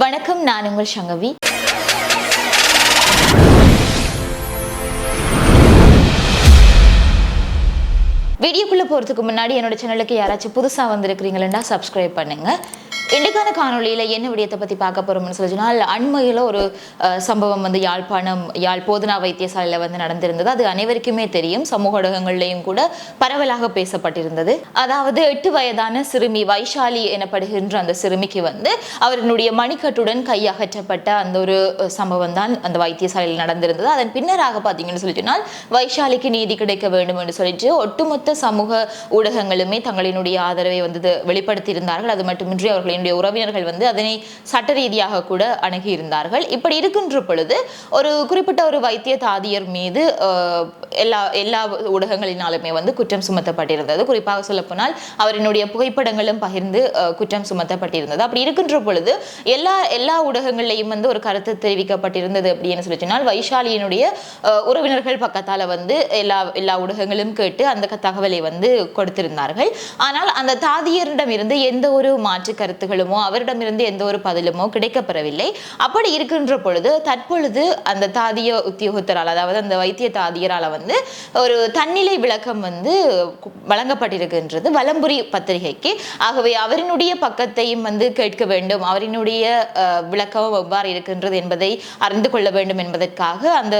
வணக்கம் நான் உங்கள் சங்கவி. வீடியோக்குள்ளே போகிறதுக்கு முன்னாடி என்னோட சேனலுக்கு யாராச்சும் புதுசாக வந்திருக்கிறீங்களா சப்ஸ்கிரைப் பண்ணுங்க. இன்றைக்கான காணொலியில் என்ன விடயத்தை பற்றி பார்க்க போகிறோம்னு சொல்லி சொன்னால் அண்மையில் ஒரு சம்பவம் வந்து யாழ்ப்பாணம் யாழ் போதனா வைத்தியசாலையில் வந்து நடந்திருந்தது. அது அனைவருக்குமே தெரியும். சமூக ஊடகங்கள்லையும் கூட பரவலாக பேசப்பட்டிருந்தது. அதாவது எட்டு வயதான சிறுமி வைஷாலி எனப்படுகின்ற அந்த சிறுமிக்கு வந்து அவரினுடைய மணிக்கட்டுடன் கையகற்றப்பட்ட அந்த ஒரு சம்பவம் தான் அந்த வைத்தியசாலையில் நடந்திருந்தது. அதன் பின்னராக பார்த்தீங்கன்னு சொல்லி சொன்னால் வைஷாலிக்கு நீதி கிடைக்க வேண்டும் என்று சொல்லிட்டு ஒட்டுமொத்த சமூக ஊடகங்களுமே தங்களினுடைய ஆதரவை வந்து வெளிப்படுத்தியிருந்தார்கள். அது மட்டுமின்றி அவர்களின் அவர்களினுடைய உறவினர்கள் வந்து அதனை சட்ட ரீதியாக கூட அணுகியிருந்தார்கள். இப்படி இருக்கின்ற பொழுது ஒரு குறிப்பிட்ட ஒரு வைத்திய தாதியர் மீது எல்லா எல்லா ஊடகங்களினாலுமே வந்து குற்றம் சுமத்தப்பட்டிருந்தது. குறிப்பாக சொல்லப்போனால் அவரினுடைய புகைப்படங்களும் பகிர்ந்து குற்றம் சுமத்தப்பட்டிருந்தது. அப்படி இருக்கின்ற பொழுது எல்லா எல்லா ஊடகங்கள்லையும் வந்து ஒரு கருத்து தெரிவிக்கப்பட்டிருந்தது அப்படின்னு சொல்லி சொன்னால் வைஷாலியினுடைய உறவினர்கள் பக்கத்தால வந்து எல்லா எல்லா ஊடகங்களும் கேட்டு அந்த க- தகவலை வந்து கொடுத்திருந்தார்கள். ஆனால் அந்த தாதியரிடம் இருந்து எந்த ஒரு மாற்று கேள்விகளுமோ அவரிடமிருந்து எந்த ஒரு பதிலுமோ கிடைக்கப்பெறவில்லை. அப்படி இருக்கின்ற பொழுது தற்பொழுது அந்த தாதிய உத்தியோகத்தரால் அதாவது அந்த வைத்திய தாதியரால் வந்து ஒரு தன்னிலை விளக்கம் வந்து வழங்கப்பட்டிருக்கின்றது வலம்புரி பத்திரிகைக்கு. ஆகவே அவரினுடைய பக்கத்தையும் வந்து கேட்க வேண்டும் அவரினுடைய விளக்கம் எவ்வாறு இருக்கின்றது என்பதை அறிந்து கொள்ள வேண்டும் என்பதற்காக அந்த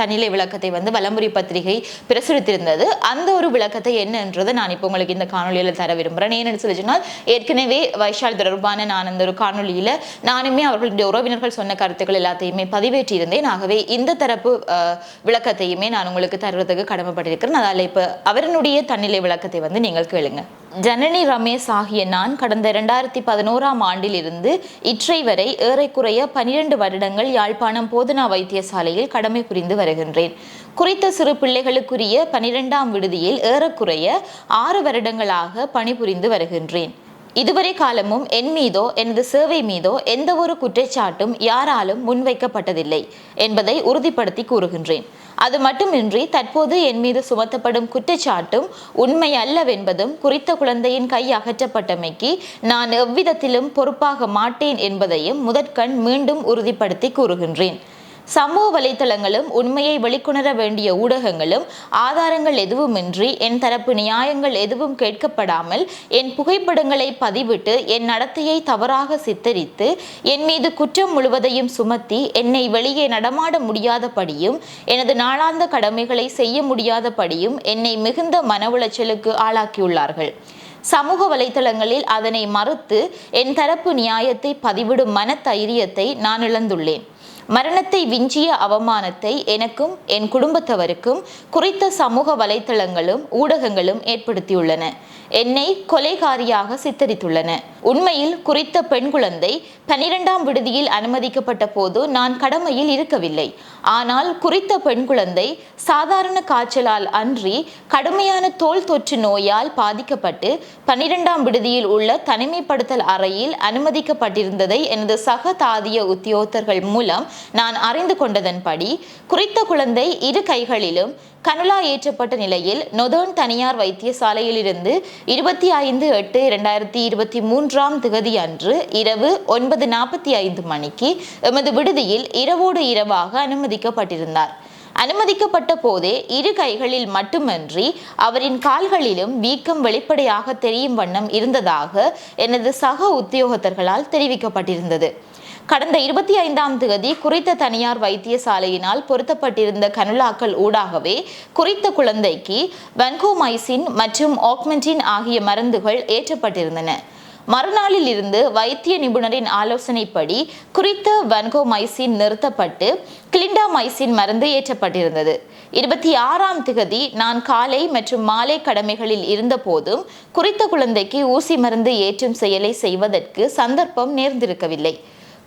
தன்னிலை விளக்கத்தை வந்து வலம்புரி பத்திரிகை பிரசுரித்திருந்தது. அந்த ஒரு விளக்கத்தை என்னன்றதை நான் இப்போ உங்களுக்கு இந்த காணொலியில் தர விரும்புகிறேன் ஏன்னு சொல்லி சொன்னால் ஏற்கனவே வைஷால் தொடர்பான நான் அந்த ஒரு காணொலியில் நானுமே அவர்களுடைய உறவினர்கள் சொன்ன கருத்துக்கள் எல்லாத்தையுமே பதிவேற்றியிருந்தேன். ஆகவே இந்த தரப்பு விளக்கத்தையுமே நான் உங்களுக்கு தருவதற்கு கடமைப்பட்டிருக்கிறேன். அதால் இப்போ அவரனுடைய தன்னிலை விளக்கத்தை வந்து நீங்கள் கேளுங்க. ஜனனி ரமேஷ் ஆகிய நான் கடந்த இரண்டாயிரத்தி பதினோராம் ஆண்டிலிருந்து இற்றை வரை ஏறக்குறைய பனிரெண்டு வருடங்கள் யாழ்ப்பாணம் போதனா வைத்தியசாலையில் கடமை புரிந்து வருகின்றேன். குறித்த சிறு பிள்ளைகளுக்குரிய பனிரெண்டாம் விடுதியில் ஏறக்குறைய ஆறு வருடங்களாக பணிபுரிந்து வருகின்றேன். இதுவரை காலமும் என் மீதோ எனது சேவை மீதோ எந்த ஒரு குற்றச்சாட்டும் யாராலும் முன்வைக்கப்பட்டதில்லை என்பதை உறுதிப்படுத்தி கூறுகின்றேன். அது மட்டுமின்றி தற்போது என் மீது சுமத்தப்படும் குற்றச்சாட்டும் உண்மை அல்லவென்பதும் குறித்த குழந்தையின் கை அகற்றப்பட்டமைக்கு நான் எவ்விதத்திலும் பொறுப்பாக மாட்டேன் என்பதையும் முதற்கண் மீண்டும் உறுதிப்படுத்தி கூறுகின்றேன். சமூக வலைத்தளங்களும் உண்மையை வெளிக்கொணர வேண்டிய ஊடகங்களும் ஆதாரங்கள் எதுவுமின்றி என் தரப்பு நியாயங்கள் எதுவும் கேட்கப்படாமல் என் புகைப்படங்களை பதிவிட்டு என் நடத்தையை தவறாக சித்தரித்து என் மீது குற்றம் முழுவதையும் சுமத்தி என்னை வெளியே நடமாட முடியாதபடியும் எனது நாளாந்த கடமைகளை செய்ய முடியாதபடியும் என்னை மிகுந்த மன உளைச்சலுக்கு ஆளாக்கியுள்ளார்கள். சமூக வலைத்தளங்களில் அதனை மறுத்து என் தரப்பு நியாயத்தை பதிவிடும் மனதைரியத்தை நான் இழந்துள்ளேன். மரணத்தை விஞ்சிய அவமானத்தை எனக்கும் என் குடும்பத்தவருக்கும் குறித்த சமூக வலைத்தளங்களும் ஊடகங்களும் ஏற்படுத்தியுள்ளன. என்னை கொலைகாரியாக சித்தரித்துள்ளன. உண்மையில் குறித்த பெண் குழந்தை பனிரெண்டாம் விடுதியில் அனுமதிக்கப்பட்ட போது நான் கடமையில் இருக்கவில்லை. ஆனால் குறித்த பெண் குழந்தை சாதாரண காய்ச்சலால் அன்றி கடுமையான தோல் தொற்று நோயால் பாதிக்கப்பட்டு பனிரெண்டாம் விடுதியில் உள்ள தனிமைப்படுத்தல் அறையில் அனுமதிக்கப்பட்டிருந்ததை எனது சக தாதிய உத்தியோகத்தர்கள் மூலம் நான் அறிந்து கொண்டதன்படி குறித்த குழந்தை இரு கைகளிலும் கனுலா ஏற்றப்பட்ட நிலையில் நொதோன் தனியார் வைத்தியசாலையிலிருந்து இருபத்தி ஐந்து எட்டு இரண்டாயிரத்தி இருபத்தி மூன்றாம் திகதி அன்று இரவு ஒன்பது நாற்பத்தி ஐந்து மணிக்கு எமது விடுதியில் இரவோடு இரவாக அனுமதிக்கப்பட்டிருந்தார். அனுமதிக்கப்பட்ட போதே இரு கைகளில் மட்டுமன்றி அவரின் கால்களிலும் வீக்கம் வெளிப்படையாக தெரியும் வண்ணம் இருந்ததாக எனது சக உத்தியோகத்தர்களால் தெரிவிக்கப்பட்டிருந்தது. கடந்த இருபத்தி ஐந்தாம் தேதி குறித்த தனியார் வைத்தியசாலையினால் பொருத்தப்பட்டிருந்த கனுலாக்கள் ஊடாகவே குறித்த குழந்தைக்கு வன்கோமைசின் மற்றும் ஆக்மெண்டின் ஆகிய மருந்துகள் ஏற்றப்பட்டிருந்தன. மறுநாளில் இருந்து வைத்திய நிபுணரின் ஆலோசனைப்படி குறித்த வன்கோமைசின் நிறுத்தப்பட்டு கிளிண்டாமைசின் மருந்து ஏற்றப்பட்டிருந்தது. இருபத்தி ஆறாம் திகதி நான் காலை மற்றும் மாலை கடமைகளில் இருந்தபோதும் குறித்த குழந்தைக்கு ஊசி மருந்து ஏற்றும் செயலை செய்வதற்கு சந்தர்ப்பம் நேர்ந்திருக்கவில்லை.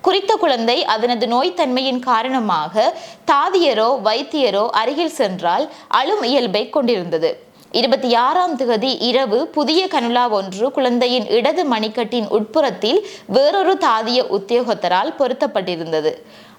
குறித்த குழந்தை அதனது நோய்த்தன்மையின் காரணமாக தாதியரோ வைத்தியரோ அருகில் சென்றால் அழும் இயல்பை கொண்டிருந்தது. இருபத்தி ஆறாம் திகதி இரவு புதிய கனுலா ஒன்று குழந்தையின் இடது மணிக்கட்டின் உட்புறத்தில் வேறொரு தாதிய உத்தியோகத்தரால் பொருத்தப்பட்டிருந்தது.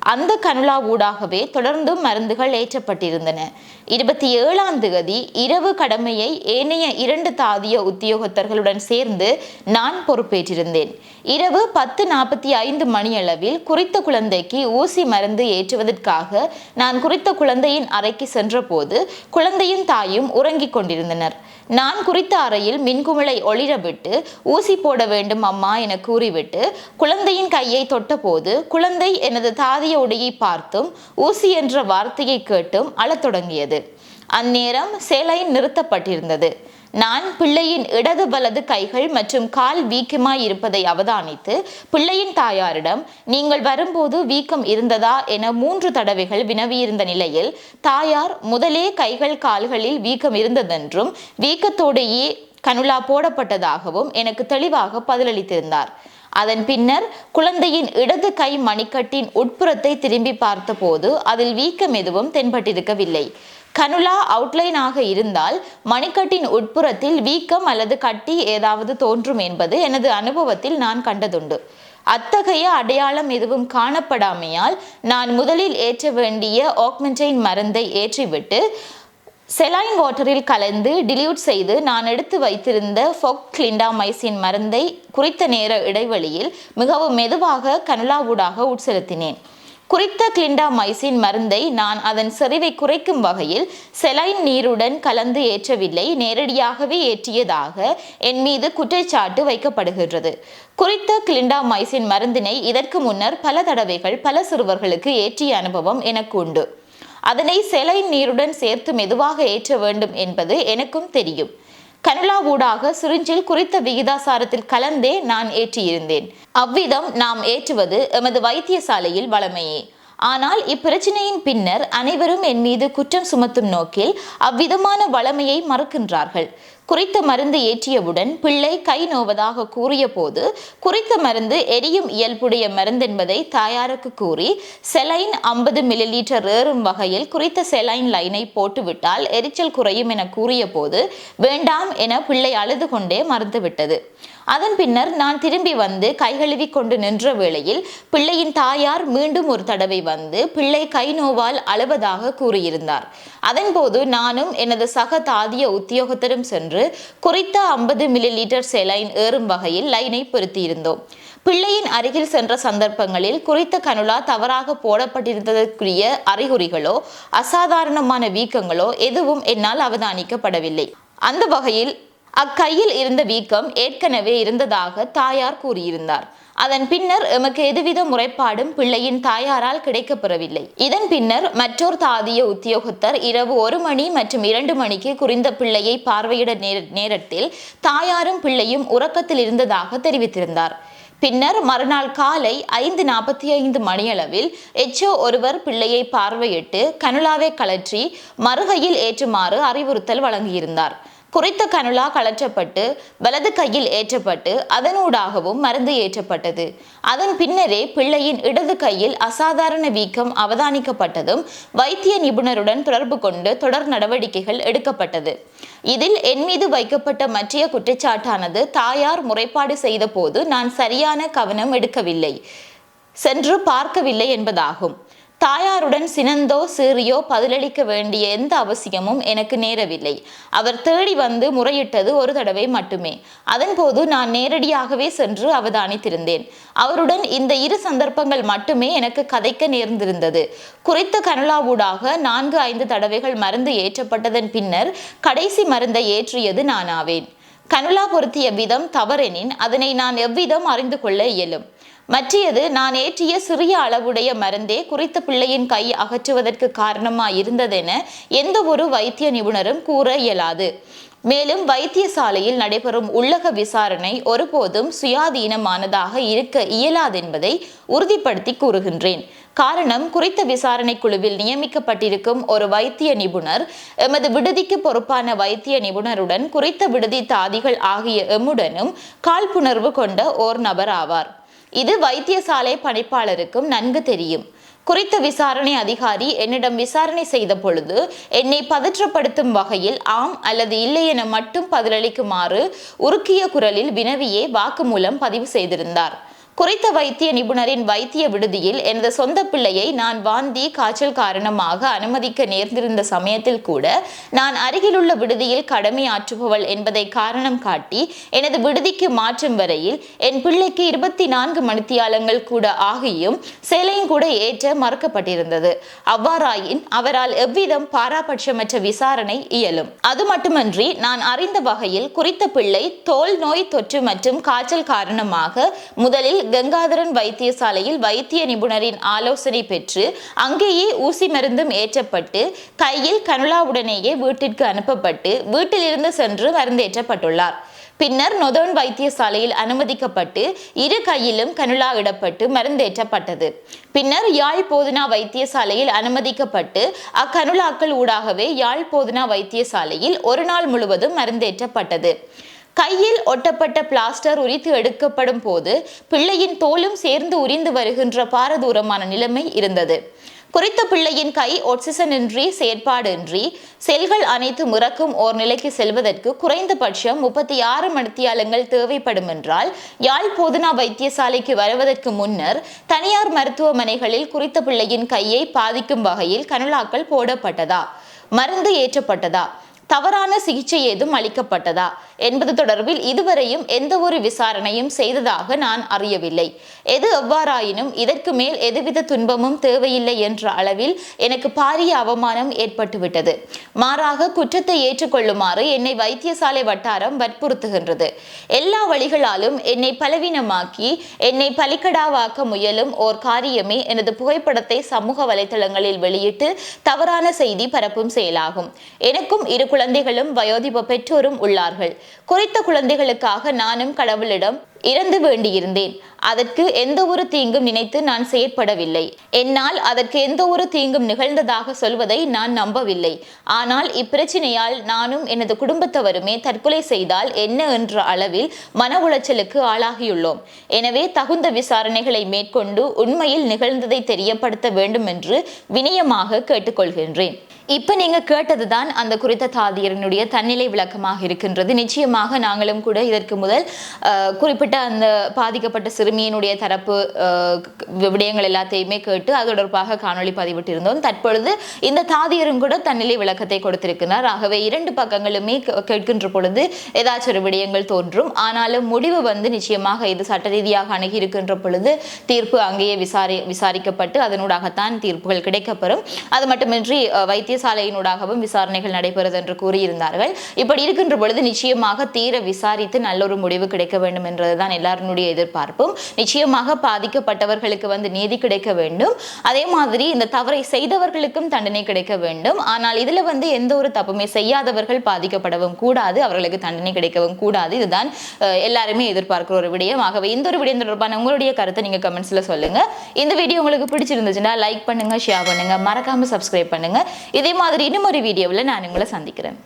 அந்த கனுலா ஊடாகவே தொடர்ந்தும் மருந்துகள் ஏற்றப்பட்டிருந்தன. இருபத்தி ஏழாம் தேதி இரவு கடமையை ஏனைய இரண்டு தாதிய உத்தியோகத்தர்களுடன் சேர்ந்து நான் பொறுப்பேற்றிருந்தேன். இரவு பத்து நாற்பத்தி ஐந்து மணியளவில் குறித்த குழந்தைக்கு ஊசி மருந்து ஏற்றுவதற்காக நான் குறித்த குழந்தையின் அறைக்கு சென்றபோது குழந்தையின் தாயும் உறங்கிக் கொண்டிருந்தனர். நான் குறித்த அறையில் மின்குமிழை ஒளிரவிட்டு ஊசி போட வேண்டும் அம்மா என கூறிவிட்டு குழந்தையின் கையை தொட்டபோது குழந்தை எனது தாதிய உடையை பார்த்தும் ஊசி என்ற வார்த்தையை கேட்டும் அழத் தொடங்கியது. அந்நேரம் சேலை நிறுத்தப்பட்டிருந்தது. நான் பிள்ளையின் இடது வலது கைகள் மற்றும் கால் வீக்கமாய் இருப்பதை அவதானித்து பிள்ளையின் தாயாரிடம் நீங்கள் வரும்போது வீக்கம் இருந்ததா? என மூன்று தடவைகள் வினவியிருந்த நிலையில் தாயார் முதலே கைகள் கால்களில் வீக்கம் இருந்ததென்றும் வீக்கத்தோடையே கனுலா போடப்பட்டதாகவும் எனக்கு தெளிவாக பதிலளித்திருந்தார். அதன் பின்னர் குழந்தையின் இடது கை மணிக்கட்டின் உட்புறத்தை திரும்பி பார்த்தபோது அதில் வீக்கம் எதுவும் தென்பட்டிருக்கவில்லை. கனுலா அவுட்லைனாக இருந்தால் மணிக்கட்டின் உட்புறத்தில் வீக்கம் அல்லது கட்டி ஏதாவது தோன்றும் என்பது எனது அனுபவத்தில் நான் கண்டதுண்டு. அத்தகைய அடையாளம் எதுவும் காணப்படாமையால் நான் முதலில் ஏற்ற வேண்டிய ஆக்மெண்டைன் மருந்தை ஏற்றிவிட்டு செலாயின் வாட்டரில் கலந்து டிலியூட் செய்து நான் எடுத்து வைத்திருந்த ஃபொக் கிளிண்டாமைசின் மருந்தை குறித்த நேர இடைவெளியில் மிகவும் மெதுவாக கனுலாவூடாக உட்செலுத்தினேன். குறித்த கிளிண்டாமைசின் மருந்தை நான் அதன் செறிவை குறைக்கும் வகையில் செலைன் நீருடன் கலந்து ஏற்றவில்லை நேரடியாகவே ஏற்றியதாக என் மீது குற்றச்சாட்டு வைக்கப்படுகின்றது. குறித்த கிளிண்டாமைசின் மருந்தினை இதற்கு முன்னர் பல தடவைகள் பல சிறுவர்களுக்கு ஏற்றிய அனுபவம் எனக்கு உண்டு. அதனை செலைன் நீருடன் சேர்த்து மெதுவாக ஏற்ற வேண்டும் என்பது எனக்கும் தெரியும். கனலாவூடாக ஊடாக சிரிஞ்சில் குறித்த விகிதாசாரத்தில் கலந்தே நான் ஏற்றியிருந்தேன். அவ்விதம் நாம் ஏற்றுவது எமது வைத்தியசாலையில் வளமையே. ஆனால் இப்பிரச்சனையின் பின்னர் அனைவரும் என் மீது குற்றம் சுமத்தும் நோக்கில் அவ்விதமான வளமையை மறுக்கின்றார்கள். குறித்த மருந்து ஏற்றியவுடன் பிள்ளை கை நோவதாக கூறிய போது குறித்த மருந்து எரியும் இயல்புடைய மருந்தென்பதை தாயாருக்கு கூறி செலைன் ஐம்பது மில்லி லீட்டர் ஏறும் வகையில் குறித்த செலைன் லைனை போட்டுவிட்டால் எரிச்சல் குறையும் என கூறிய போது வேண்டாம் என பிள்ளை அழுது கொண்டே மறுத்துவிட்டது. அதன் பின்னர் நான் திரும்பி வந்து கைகழுவி கொண்டு நின்ற வேளையில் பிள்ளையின் தாயார் மீண்டும் ஒரு தடவை வந்து பிள்ளை கை நோவால் அழுவதாக கூறியிருந்தார். அதன்போது நானும் எனது சக தாதிய உத்தியோகத்தரும் சென்று குறித்த ஐம்பது மில்லி லிட்டர் செலைன் ஏறும் வகையில் லைனை பொருத்தியிருந்தோம். பிள்ளையின் அருகில் சென்ற சந்தர்ப்பங்களில் குறித்த கனுலா தவறாக போடப்பட்டிருந்ததற்குரிய அறிகுறிகளோ அசாதாரணமான வீக்கங்களோ எதுவும் என்னால் அவதானிக்கப்படவில்லை. அந்த வகையில் அக்கையில் இருந்த வீக்கம் ஏற்கனவே இருந்ததாக தாயார் கூறியிருந்தார். அதன் பின்னர் எமக்கு எதுவித முறைப்பாடும் பிள்ளையின் தாயாரால் கிடைக்கப்பெறவில்லை. இதன் பின்னர் மற்றொரு தாதிய உத்தியோகத்தர் இரவு ஒரு மணி மற்றும் இரண்டு மணிக்கு குறிந்த பிள்ளையை பார்வையிட நேர- நேரத்தில் தாயாரும் பிள்ளையும் உறக்கத்தில் இருந்ததாக தெரிவித்திருந்தார். பின்னர் மறுநாள் காலை ஐந்து நாற்பத்தி ஐந்து மணியளவில் எச்ஓ ஒருவர் பிள்ளையை பார்வையிட்டு கனுலாவை கழற்றி மறுகையில் ஏற்றுமாறு அறிவுறுத்தல் வழங்கியிருந்தார். குறித்த கனுலா கழற்றப்பட்டு வலது கையில் ஏற்றப்பட்டு அதனூடாகவும் மருந்து ஏற்றப்பட்டது. அதன் பின்னரே பிள்ளையின் இடது கையில் அசாதாரண வீக்கம் அவதானிக்கப்பட்டதும் வைத்திய நிபுணருடன் தொடர்பு கொண்டு தொடர் நடவடிக்கைகள் எடுக்கப்பட்டது. இதில் என் மீது வைக்கப்பட்ட மற்றைய குற்றச்சாட்டானது தாயார் முறைப்பாடு செய்த போது நான் சரியான கவனம் எடுக்கவில்லை. சென்று பார்க்கவில்லை என்பதாகும். தாயாருடன் சினந்தோ சீறியோ பதிலளிக்க வேண்டிய எந்த அவசியமும் எனக்கு நேரவில்லை. அவர் தேடி வந்து முறையிட்டது ஒரு தடவை மட்டுமே. அதன்போது நான் நேரடியாகவே சென்று அவதானித்திருந்தேன். அவருடன் இந்த இரு சந்தர்ப்பங்கள் மட்டுமே எனக்கு கதைக்க நேர்ந்திருந்தது. குறித்த கனலாவூடாக நான்கு ஐந்து தடவைகள் மருந்து ஏற்றப்பட்டதன் பின்னர் கடைசி மருந்தை ஏற்றியது நானாவேன். கனுலா பொருத்திய விதம் தவறெனின் அதனை நான் எவ்விதம் அறிந்து கொள்ள இயலும்? மற்றியது நான் ஏற்றிய சிறிய அளவுடைய மருந்தே குறித்த பிள்ளையின் கை அகற்றுவதற்கு காரணமாக இருந்ததென எந்த ஒரு வைத்திய நிபுணரும் கூற இயலாது. மேலும் வைத்தியசாலையில் நடைபெறும் உள்ளக விசாரணை ஒருபோதும் சுயாதீனமானதாக இருக்க இயலாதென்பதை உறுதிப்படுத்தி கூறுகின்றேன். காரணம் குறித்த விசாரணை குழுவில் நியமிக்கப்பட்டிருக்கும் ஒரு வைத்திய நிபுணர் எமது விடுதிக்கு பொறுப்பான வைத்திய நிபுணருடன் குறித்த விடுதி தாதிகள் ஆகிய எம்முடனும் காழ்ப்புணர்வு கொண்ட ஓர் நபர் ஆவார். இது வைத்தியசாலை பணிப்பாளருக்கும் நன்கு தெரியும். குறித்த விசாரணை அதிகாரி என்னிடம் விசாரணை செய்த பொழுது என்னை பதற்றப்படுத்தும் வகையில் ஆம் அல்லது இல்லை என மட்டும் பதிலளிக்குமாறு உருக்கிய குரலில் வினவியே வாக்குமூலம் பதிவு செய்திருந்தார். குறித்த வைத்திய நிபுணரின் வைத்திய விடுதியில் எனது சொந்த பிள்ளையை நான் வாந்தி காய்ச்சல் காரணமாக அனுமதிக்க நேர்ந்திருந்த சமயத்தில் கூட நான் அருகிலுள்ள விடுதியில் கடமையாற்றுபவள் என்பதை காரணம் காட்டி எனது விடுதிக்கு மாற்றும் வரையில் என் பிள்ளைக்கு இருபத்தி நான்கு மணித்தியாலங்கள் கூட ஆகியும் சேலையும் கூட ஏற்ற மறுக்கப்பட்டிருந்தது. அவ்வாறாயின் அவரால் எவ்விதம் பாராபட்சமற்ற விசாரணை இயலும். அது மட்டுமன்றி நான் அறிந்த வகையில் குறித்த பிள்ளை தோல் நோய் தொற்று மற்றும் காய்ச்சல் காரணமாக முதலில் கங்காதரன் வைத்தியசாலையில் வைத்திய நிபுணரின் ஆலோசனை பெற்று அங்கேயே ஊசி மருந்தும் ஏற்றப்பட்டு கையில் கனுலாவுடனேயே வீட்டிற்கு அனுப்பப்பட்டு வீட்டிலிருந்து சென்று மருந்தேற்றப்பட்டுள்ளார். பின்னர் நொதோன் வைத்தியசாலையில் அனுமதிக்கப்பட்டு இரு கையிலும் கனுலா இடப்பட்டு மருந்தேற்றப்பட்டது. பின்னர் யாழ் போதனா வைத்தியசாலையில் அனுமதிக்கப்பட்டு அக்கனுலாக்கள் ஊடாகவே யாழ் போதனா வைத்தியசாலையில் ஒரு நாள் முழுவதும் மருந்தேற்றப்பட்டது. கையில் ஒட்டப்பட்ட பிளாஸ்டர் உரித்து எடுக்கப்படும் போது பிள்ளையின் தோலும் சேர்ந்து உரிந்து வருகின்ற பாரதூரமான நிலைமை இருந்தது. குறித்த பிள்ளையின் கை ஒட்சிசனின்றி செயற்பாடின்றி செல்கள் அனைத்து முறக்கும் ஓர் நிலைக்கு செல்வதற்கு குறைந்தபட்சம் முப்பத்தி ஆறு மணித்தியாலங்கள் தேவைப்படும் என்றால் யாழ் போதனா வைத்தியசாலைக்கு வருவதற்கு முன்னர் தனியார் மருத்துவமனைகளில் குறித்த பிள்ளையின் கையை பாதிக்கும் வகையில் கனுலாக்கள் போடப்பட்டதா? மருந்து ஏற்றப்பட்டதா? தவறான சிகிச்சை ஏதும் அளிக்கப்பட்டதா என்பது தொடர்பில் இதுவரையும் எந்த ஒரு விசாரணையும் செய்ததாக நான் அறியவில்லை. எது எவ்வாறாயினும் இதற்கு மேல் எதுவித துன்பமும் தேவையில்லை என்ற அளவில் எனக்கு பாரிய அவமானம் ஏற்பட்டுவிட்டது. மாறாக குற்றத்தை ஏற்றுக்கொள்ளுமாறு என்னை வைத்தியசாலை வட்டாரம் வற்புறுத்துகின்றது. எல்லா வழிகளாலும் என்னை பலவீனமாக்கி என்னை பலிக்கடாவாக்க முயலும் ஓர் காரியமே எனது புகைப்படத்தை சமூக வலைதளங்களில் வெளியிட்டு தவறான செய்தி பரப்பும் செயலாகும். எனக்கும் இரு குழந்தைகளும் வயோதிப பெற்றோரும் உள்ளார்கள். குறித்த குழந்தைகளுக்காக நானும் கடவுளிடம் இறந்து வேண்டியிருந்தேன். அதற்கு எந்த ஒரு தீங்கும் நினைத்து நான் செயற்படவில்லை. என்னால் அதற்கு எந்த ஒரு தீங்கும் நிகழ்ந்ததாக சொல்வதை நான் நம்பவில்லை. ஆனால் இப்பிரச்சனையால் நானும் எனது குடும்பத்தவருமே தற்கொலை செய்தால் என்ன என்ற அளவில் மன உளைச்சலுக்கு ஆளாகியுள்ளோம். எனவே தகுந்த விசாரணைகளை மேற்கொண்டு உண்மையில் நிகழ்ந்ததை தெரியப்படுத்த வேண்டும் என்று வினயமாக கேட்டுக்கொள்கின்றேன். இப்போ நீங்கள் கேட்டது கேட்டதுதான் அந்த குறித்த தாதியரனுடைய தன்னிலை விளக்கமாக இருக்கின்றது. நிச்சயமாக நாங்களும் கூட இதற்கு முதல் குறிப்பிட்ட அந்த பாதிக்கப்பட்ட சிறுமியினுடைய தரப்பு விடயங்கள் எல்லாத்தையுமே கேட்டு அது தொடர்பாக காணொளி பதிவிட்டிருந்தோம். தற்பொழுது இந்த தாதியரும் கூட தன்னிலை விளக்கத்தை கொடுத்திருக்கிறார். ஆகவே இரண்டு பக்கங்களுமே கேட்கின்ற பொழுது ஏதாச்சும் ஒரு விடயங்கள் தோன்றும். ஆனாலும் முடிவு வந்து நிச்சயமாக இது சட்ட ரீதியாக அணுகி இருக்கின்ற பொழுது தீர்ப்பு அங்கேயே விசாரி விசாரிக்கப்பட்டு அதனூடாகத்தான் தீர்ப்புகள் கிடைக்கப்பெறும். அது மட்டுமின்றி வைத்திய வைத்தியசாலையினூடாகவும் விசாரணைகள் நடைபெறுது என்று கூறியிருந்தார்கள். இப்படி இருக்கின்ற பொழுது நிச்சயமாக தீர விசாரித்து நல்ல ஒரு முடிவு கிடைக்க வேண்டும் என்றதுதான் எல்லாருடைய எதிர்பார்ப்பும். நிச்சயமாக பாதிக்கப்பட்டவர்களுக்கு வந்து நீதி கிடைக்க வேண்டும். அதே மாதிரி இந்த தவறை செய்தவர்களுக்கும் தண்டனை கிடைக்க வேண்டும். ஆனால் இதுல வந்து எந்த ஒரு தப்புமே செய்யாதவர்கள் பாதிக்கப்படவும் கூடாது. அவர்களுக்கு தண்டனை கிடைக்கவும் கூடாது. இதுதான் எல்லாருமே எதிர்பார்க்கிற ஒரு விடயம். ஆகவே இந்த ஒரு விடயம் தொடர்பான உங்களுடைய கருத்தை நீங்க கமெண்ட்ஸ்ல சொல்லுங்க. இந்த வீடியோ உங்களுக்கு பிடிச்சிருந்துச்சுன்னா லைக் பண்ணுங்க ஷேர் பண்ணுங்க. மறக்காம சப்ஸ்கிரைப் பண்ணுங்க. இதே மாதிரி இன்னும் ஒரு வீடியோவில் நான் உங்களை சந்திக்கிறேன்.